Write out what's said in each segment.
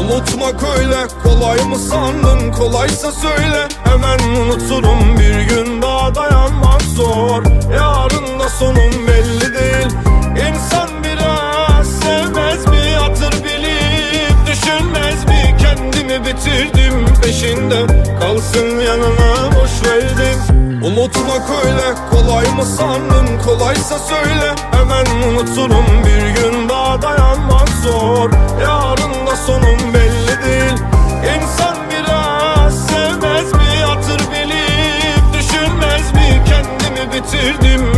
Unutmak öyle kolay mı sandın? Kolaysa söyle. Hemen unuturum bir gün daha dayanmak zor. Yarın da sonum belli değil. İnsan biraz sevmez mi? Hatır bilip Düşünmez mi? Kendimi bitirdim peşinde. Kalsın yanına boş verdim. Unutmak öyle kolay mı sandın? Kolaysa söyle. Hemen unuturum bir gün daha dayanmak zor. Yarın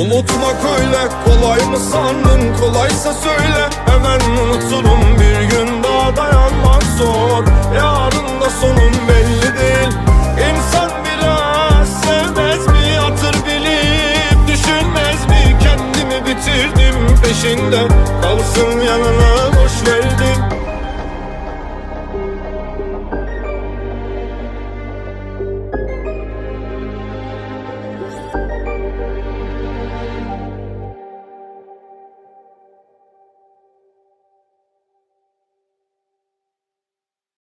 Unutmak öyle kolay mı sandın? Kolaysa söyle. Hemen unuturum bir gün daha dayanmak zor. Yarın da sonum belli değil. İnsan biraz sevmez mi hatır bilip Düşünmez mi? Kendimi bitirdim peşinde